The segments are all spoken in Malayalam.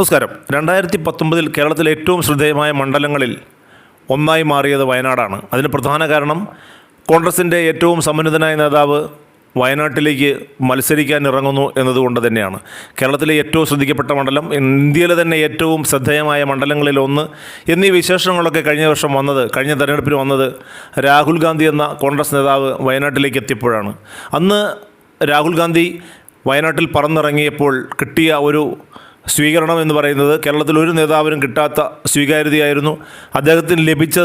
നമസ്കാരം. രണ്ടായിരത്തി പത്തൊമ്പതിൽ കേരളത്തിലെ ഏറ്റവും ശ്രദ്ധേയമായ മണ്ഡലങ്ങളിൽ ഒന്നായി മാറിയത് വയനാടാണ്. അതിന് പ്രധാന കാരണം കോൺഗ്രസിന്റെ ഏറ്റവും സമുന്നതനായ നേതാവ് വയനാട്ടിലേക്ക് മത്സരിക്കാൻ ഇറങ്ങുന്നു എന്നതുകൊണ്ട് തന്നെയാണ്. കേരളത്തിലെ ഏറ്റവും ശ്രദ്ധിക്കപ്പെട്ട മണ്ഡലം ഇന്ത്യയിലെ തന്നെ ഏറ്റവും ശ്രദ്ധേയമായ മണ്ഡലങ്ങളിൽ ഒന്ന്. എന്നീ വിശേഷങ്ങളൊക്കെ കഴിഞ്ഞ വർഷം വന്നത് കഴിഞ്ഞ തെരഞ്ഞെടുപ്പിൽ വന്നത് രാഹുൽ ഗാന്ധി എന്ന കോൺഗ്രസ് നേതാവ് വയനാട്ടിലേക്ക് എത്തിയപ്പോഴാണ്. അന്ന് രാഹുൽ ഗാന്ധി വയനാട്ടിൽ പറന്നിറങ്ങിയപ്പോൾ കിട്ടിയ ഒരു സ്വീകരണം എന്ന് പറയുന്നത് കേരളത്തിൽ ഒരു നേതാവിനും കിട്ടാത്ത സ്വീകാര്യതയായിരുന്നു. അദ്ദേഹത്തിന് ലഭിച്ച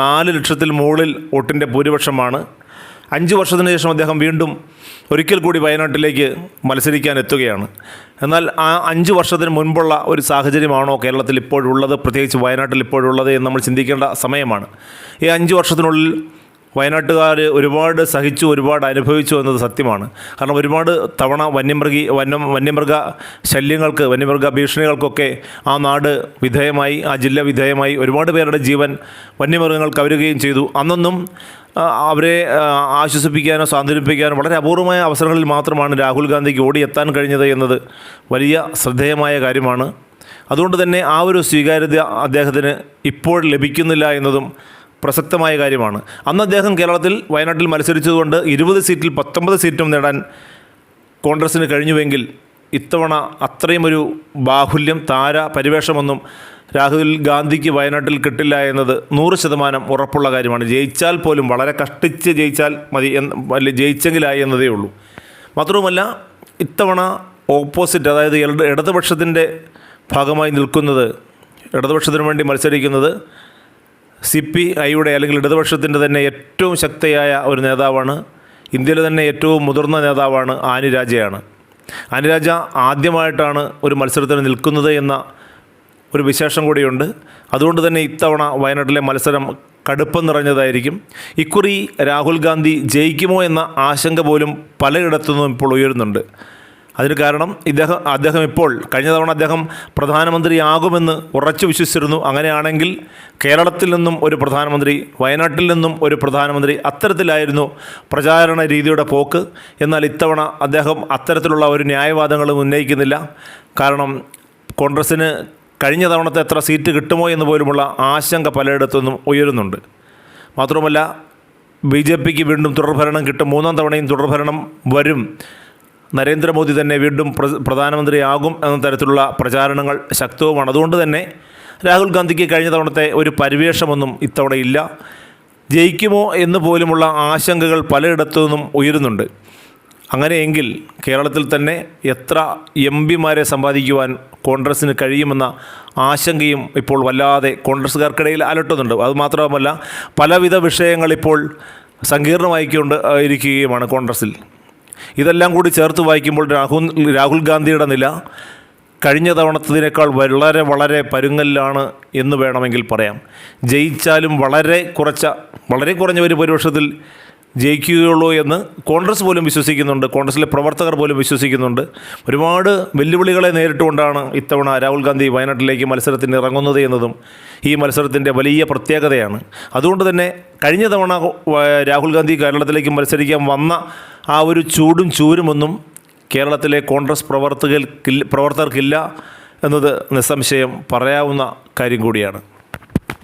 നാല് ലക്ഷത്തിൽ മുകളിൽ വോട്ടിന്റെ ഭൂരിപക്ഷമാണ്. അഞ്ച് വർഷത്തിന് ശേഷം അദ്ദേഹം വീണ്ടും ഒരിക്കൽ കൂടി വയനാട്ടിലേക്ക് മത്സരിക്കാൻ എത്തുകയാണ്. എന്നാൽ ആ അഞ്ച് വർഷത്തിന് മുൻപുള്ള ഒരു സാഹചര്യമാണോ കേരളത്തിൽ ഇപ്പോഴുള്ളത് പ്രത്യേകിച്ച് വയനാട്ടിൽ ഇപ്പോഴുള്ളത് എന്ന് നമ്മൾ ചിന്തിക്കേണ്ട സമയമാണ്. ഈ അഞ്ച് വർഷത്തിനുള്ളിൽ വയനാട്ടുകാർ ഒരുപാട് സഹിച്ചു ഒരുപാട് അനുഭവിച്ചു എന്നത് സത്യമാണ്. കാരണം ഒരുപാട് തവണ വന്യമൃഗി വന്യം വന്യമൃഗ ശല്യങ്ങൾക്ക് വന്യമൃഗ ഭീഷണികൾക്കൊക്കെ ആ നാട് വിധേയമായി ആ ജില്ല വിധേയമായി ഒരുപാട് പേരുടെ ജീവൻ വന്യമൃഗങ്ങൾ കവരുകയും ചെയ്തു. അന്നൊന്നും അവരെ ആശ്വസിപ്പിക്കാനോ സാന്ത്വനിപ്പിക്കാനോ വളരെ അപൂർവമായ അവസരങ്ങളിൽ മാത്രമാണ് രാഹുൽ ഗാന്ധിക്ക് ഓടിയെത്താൻ കഴിഞ്ഞത് എന്നത് വലിയ ശ്രദ്ധേയമായ കാര്യമാണ്. അതുകൊണ്ട് തന്നെ ആ ഒരു സ്വീകാര്യത അദ്ദേഹത്തിന് ഇപ്പോൾ ലഭിക്കുന്നില്ല എന്നതും പ്രസക്തമായ കാര്യമാണ്. അന്ന് അദ്ദേഹം കേരളത്തിൽ വയനാട്ടിൽ മത്സരിച്ചതുകൊണ്ട് ഇരുപത് സീറ്റിൽ പത്തൊമ്പത് സീറ്റും നേടാൻ കോൺഗ്രസ്സിന് കഴിഞ്ഞുവെങ്കിൽ ഇത്തവണ അത്രയും ഒരു ബാഹുല്യം താര പരിവേഷമൊന്നും രാഹുൽ ഗാന്ധിക്ക് വയനാട്ടിൽ കിട്ടില്ല എന്നത് നൂറ് ശതമാനം ഉറപ്പുള്ള കാര്യമാണ്. ജയിച്ചാൽ പോലും വളരെ കഷ്ടിച്ച് ജയിച്ചാൽ മതി എന്ന് അല്ലെ ജയിച്ചെങ്കിലായി എന്നതേ ഉള്ളൂ. മാത്രവുമല്ല ഇത്തവണ ഓപ്പോസിറ്റ് അതായത് ഇട- ഇടതുപക്ഷത്തിന്റെ ഭാഗമായി നിൽക്കുന്നത് ഇടതുപക്ഷത്തിന് വേണ്ടി മത്സരിക്കുന്നത് സി പി ഐയുടെ അല്ലെങ്കിൽ ഇടതുപക്ഷത്തിന്റെ തന്നെ ഏറ്റവും ശക്തയായ ഒരു നേതാവാണ്. ഇന്ത്യയിലെ തന്നെ ഏറ്റവും മുതിർന്ന നേതാവാണ് ആനിരാജയാണ് അനുരാജ ആദ്യമായിട്ടാണ് ഒരു മത്സരത്തിന് നിൽക്കുന്നത് എന്ന ഒരു വിശേഷം കൂടിയുണ്ട്. അതുകൊണ്ട് തന്നെ ഇത്തവണ വയനാട്ടിലെ മത്സരം കടുപ്പം നിറഞ്ഞതായിരിക്കും. ഇക്കുറി രാഹുൽ ഗാന്ധി ജയിക്കുമോ എന്ന ആശങ്ക പോലും പലയിടത്തുനിന്നും ഇപ്പോൾ ഉയരുന്നുണ്ട്. അതിന് കാരണം ഇദ്ദേഹം അദ്ദേഹം ഇപ്പോൾ കഴിഞ്ഞ തവണ അദ്ദേഹം പ്രധാനമന്ത്രിയാകുമെന്ന് ഉറച്ചു വിശ്വസിച്ചിരുന്നു. അങ്ങനെയാണെങ്കിൽ കേരളത്തിൽ നിന്നും ഒരു പ്രധാനമന്ത്രി വയനാട്ടിൽ നിന്നും ഒരു പ്രധാനമന്ത്രി അത്തരത്തിലായിരുന്നു പ്രചാരണ രീതിയുടെ പോക്ക്. എന്നാൽ ഇത്തവണ അദ്ദേഹം അത്തരത്തിലുള്ള ഒരു ന്യായവാദങ്ങളും ഉന്നയിക്കുന്നില്ല. കാരണം കോൺഗ്രസ്സിന് കഴിഞ്ഞ തവണത്തെ എത്ര സീറ്റ് കിട്ടുമോ എന്ന് പോലുമുള്ള ആശങ്ക പലയിടത്തുനിന്നും ഉയരുന്നുണ്ട്. മാത്രമല്ല ബി ജെ പിക്ക് വീണ്ടും തുടർഭരണം കിട്ടും. മൂന്നാം തവണയും തുടർഭരണം വരും. നരേന്ദ്രമോദി തന്നെ വീണ്ടും പ്ര- പ്രധാനമന്ത്രിയാകും എന്ന തരത്തിലുള്ള പ്രചാരണങ്ങൾ ശക്തവുമാണ്. അതുകൊണ്ട് തന്നെ രാഹുൽ ഗാന്ധിക്ക് കഴിഞ്ഞ തവണത്തെ ഒരു പരിവേഷമൊന്നും ഇത്തവണയില്ല. ജയിക്കുമോ എന്ന് പോലുമുള്ള ആശങ്കകൾ പലയിടത്തു നിന്നും ഉയരുന്നുണ്ട്. അങ്ങനെയെങ്കിൽ കേരളത്തിൽ തന്നെ എത്ര എം പിമാരെ സമ്പാദിക്കുവാൻ കോൺഗ്രസ്സിന് കഴിയുമെന്ന ആശങ്കയും ഇപ്പോൾ വല്ലാതെ കോൺഗ്രസ്സുകാർക്കിടയിൽ അലട്ടുന്നുണ്ട്. അതുമാത്രമല്ല പലവിധ വിഷയങ്ങൾ ഇപ്പോൾ സങ്കീർണമായിക്കൊണ്ട് ഇരിക്കുകയുമാണ് കോൺഗ്രസ്സിൽ. ഇതെല്ലാം കൂടി ചേർത്ത് വായിക്കുമ്പോൾ രാഹുൽ രാഹുൽ ഗാന്ധിയുടെ നില കഴിഞ്ഞ തവണത്തതിനേക്കാൾ വളരെ വളരെ പരുങ്ങലിലാണ് എന്ന് വേണമെങ്കിൽ പറയാം. ജയിച്ചാലും വളരെ കുറച്ച വളരെ കുറഞ്ഞ ഒരു ഭൂരിപക്ഷത്തിൽ ജയിക്കുകയുള്ളൂ എന്ന് കോൺഗ്രസ് പോലും വിശ്വസിക്കുന്നുണ്ട്. കോൺഗ്രസിലെ പ്രവർത്തകർ പോലും വിശ്വസിക്കുന്നുണ്ട്. ഒരുപാട് വെല്ലുവിളികളെ നേരിട്ടുകൊണ്ടാണ് ഇത്തവണ രാഹുൽ ഗാന്ധി വയനാട്ടിലേക്ക് മത്സരത്തിന് ഇറങ്ങുന്നത് എന്നതും ഈ മത്സരത്തിന്റെ വലിയ പ്രത്യേകതയാണ്. അതുകൊണ്ട് തന്നെ കഴിഞ്ഞ തവണ രാഹുൽ ഗാന്ധി കേരളത്തിലേക്ക് മത്സരിക്കാൻ വന്ന ആ ഒരു ചൂടും ചൂരുമൊന്നും കേരളത്തിലെ കോൺഗ്രസ് പ്രവർത്തകർക്കില്ല പ്രവർത്തകർക്കില്ല എന്നത് നിസ്സംശയം പറയാവുന്ന കാര്യം കൂടിയാണ്.